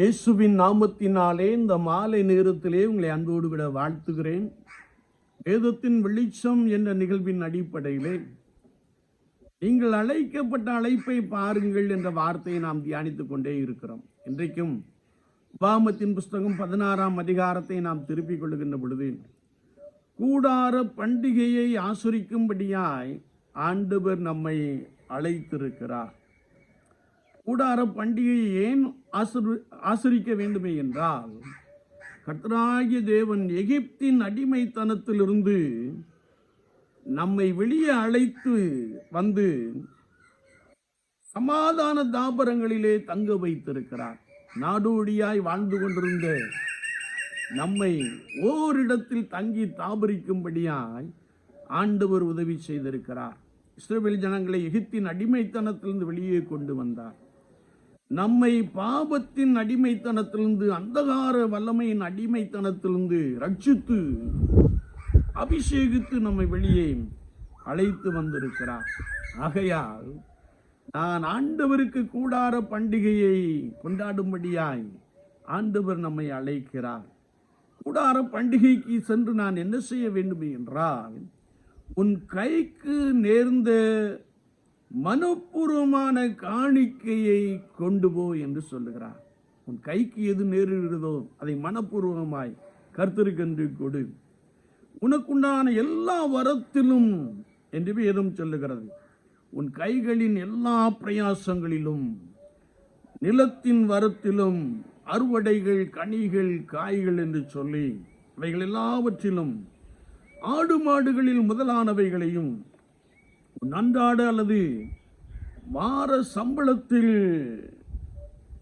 இயேசுவின் நாமத்தினாலே இந்த மாலை நேரத்திலே உங்களை அன்போடு விட வாழ்த்துகிறேன். வேதத்தின் வெளிச்சம் என்ற நிகழ்வின் அடிப்படையிலே நீங்கள் அழைக்கப்பட்ட அழைப்பை பாருங்கள் என்ற வார்த்தையை நாம் தியானித்துக் கொண்டே இருக்கிறோம். இன்றைக்கும் உபாமத்தின் புஸ்தகம் பதினாறாம் அதிகாரத்தை நாம் திருப்பிக் கொள்ளுகின்ற பொழுது கூடார பண்டிகையை ஆசுரிக்கும்படியாய் ஆண்டவர் நம்மை அழைத்திருக்கிறார். கூடார பண்டிகையை ஏன் ஆசிரு ஆசிரிக்க வேண்டுமே என்றால் கர்த்தராகிய தேவன் எகிப்தின் அடிமைத்தனத்திலிருந்து நம்மை வெளியே அழைத்து வந்து சமாதான தாபரங்களிலே தங்க வைத்திருக்கிறார். நாடோடியாய் வாழ்ந்து கொண்டிருந்த நம்மை ஓரிடத்தில் தங்கி தாபரிக்கும்படியாய் ஆண்டவர் உதவி செய்திருக்கிறார். இஸ்ரேல் ஜனங்களை எகிப்தின் அடிமைத்தனத்திலிருந்து வெளியே கொண்டு வந்தார். நம்மை பாபத்தின் அடிமைத்தனத்திலிருந்து அந்தகார வல்லமையின் அடிமைத்தனத்திலிருந்து ரட்சித்து அபிஷேகித்து நம்மை வெளியே அழைத்து வந்திருக்கிறார். ஆகையால் நான் ஆண்டவருக்கு கூடார பண்டிகையை கொண்டாடும்படியாய் ஆண்டவர் நம்மை அழைக்கிறார். கூடார பண்டிகைக்கு சென்று நான் என்ன செய்ய வேண்டும் என்றால் உன் கைக்கு நேர்ந்த மனப்பூர்வமான காணிக்கையை கொண்டு போ என்று சொல்லுகிறார். உன் கைக்கு எது நேரிடுதோ அதை மனப்பூர்வமாய் கர்த்தருக்கென்று கொடு. உனக்குண்டான எல்லா வரத்திலும் என்று வேதம் சொல்லுகிறது. உன் கைகளின் எல்லா பிரயாசங்களிலும் நிலத்தின் வரத்திலும் அறுவடைகள் கனிகள் காய்கள் என்று சொல்லி அவைகள் எல்லாவற்றிலும் ஆடு மாடுகளில் முதலானவைகளையும் உன் அன்றாட அல்லது வார சம்பளத்தில்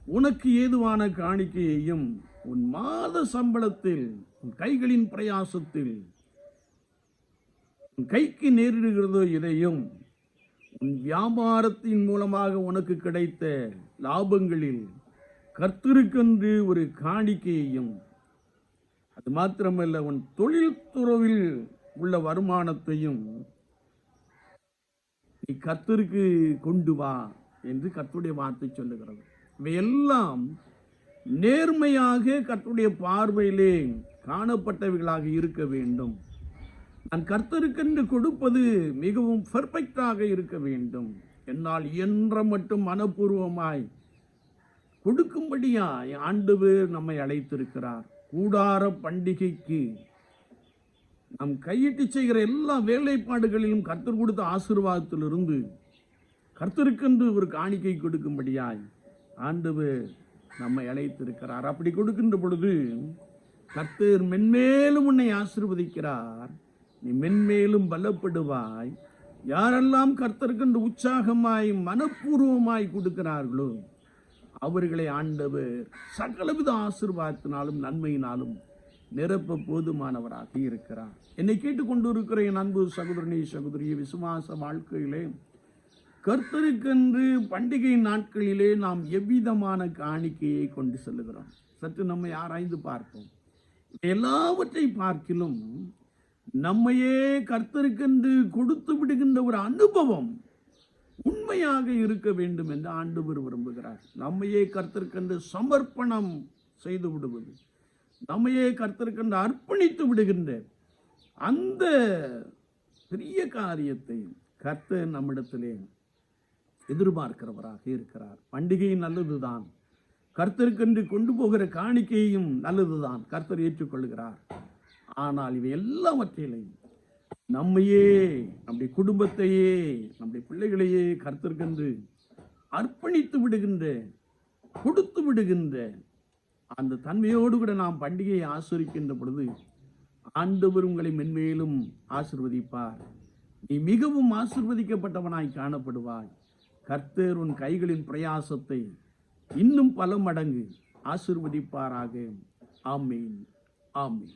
உனக்கு ஏதுவான காணிக்கையையும் உன் மாத சம்பளத்தில் உன் கைகளின் பிரயாசத்தில் உன் கைக்கு நேரிடுகிறதோ இதையும் உன் வியாபாரத்தின் மூலமாக உனக்கு கிடைத்த லாபங்களில் கர்த்தருக்கென்று ஒரு காணிக்கையையும் அது மாத்திரமல்ல உன் தொழில் துறவில் உள்ள வருமானத்தையும் நீ கத்தருக்கு கொண்டு வா என்று கத்துடைய வார்த்தை சொல்லுகிறது. இவையெல்லாம் நேர்மையாக கத்துடைய பார்வையிலே காணப்பட்டவைகளாக இருக்க வேண்டும். நான் கர்த்தருக்கென்று கொடுப்பது மிகவும் பெர்ஃபெக்டாக இருக்க வேண்டும். என்னால் இயன்ற மட்டும் மனப்பூர்வமாய் கொடுக்கும்படியாய் ஆண்டவர் நம்மை அழைத்திருக்கிறார். கூடார பண்டிகைக்கு நாம் கையிட்டு செய்கிற எல்லா வேலைப்பாடுகளிலும் கர்த்தர் கொடுத்த ஆசீர்வாதத்திலிருந்து கர்த்தருக்கென்று ஒரு காணிக்கை கொடுக்கும்படியாய் ஆண்டவர் நம்மை அழைத்திருக்கிறார். அப்படி கொடுக்கின்ற பொழுது கர்த்தர் மென்மேலும் உன்னை ஆசிர்வதிக்கிறார். நீ மென்மேலும் பலப்படுவாய். யாரெல்லாம் கர்த்தருக்கென்று உற்சாகமாய் மனப்பூர்வமாய் கொடுக்கிறார்களோ அவர்களை ஆண்டவர் சகலவித ஆசிர்வாதத்தினாலும் நன்மையினாலும் நிரப்ப போதுமானவராக இருக்கிறார். என்னை கேட்டுக்கொண்டிருக்கிற என் அன்பு சகோதரனி சகோதரிய விசுவாச வாழ்க்கையிலே கர்த்தருக்கென்று பண்டிகை நாட்களிலே நாம் எவ்விதமான காணிக்கையை கொண்டு செல்லுகிறோம்? சற்று நம்மை ஆராய்ந்து பார்ப்போம். எல்லாவற்றை பார்க்கிலும் நம்மையே கர்த்தருக்கென்று கொடுத்து விடுகின்ற ஒரு அனுபவம் உண்மையாக இருக்க வேண்டும் என்று ஆண்டவர் விரும்புகிறார். நம்மையே கர்த்தருக்கென்று சமர்ப்பணம் செய்து விடுவது. நம்மையே கர்த்தருக்கென்று அர்ப்பணித்து விடுகின்ற அந்த பெரிய காரியத்தை கர்த்தர் நம்மிடத்திலே எதிர்பார்க்கிறவராக இருக்கிறார். பண்டிகை நல்லதுதான். கர்த்தருக்கென்று கொண்டு போகிற காணிக்கையும் நல்லதுதான். கர்த்தர் ஏற்றுக்கொள்கிறார். ஆனால் இவை எல்லாவற்றிலையும் நம்மையே நம்முடைய குடும்பத்தையே நம்முடைய பிள்ளைகளையே கர்த்தருக்கென்று அர்ப்பணித்து விடுகின்ற கொடுத்து விடுகின்ற அந்த தன்மையோடு கூட நாம் பண்டிகையை ஆசிரிக்கின்ற பொழுது ஆண்டவர் உங்களை மென்மேலும் ஆசிர்வதிப்பார். நீ மிகவும் ஆசிர்வதிக்கப்பட்டவனாய் காணப்படுவாய். கர்த்தர் உன் கைகளின் பிரயாசத்தை இன்னும் பல மடங்கு ஆசிர்வதிப்பாராக. ஆமீன். ஆமீன்.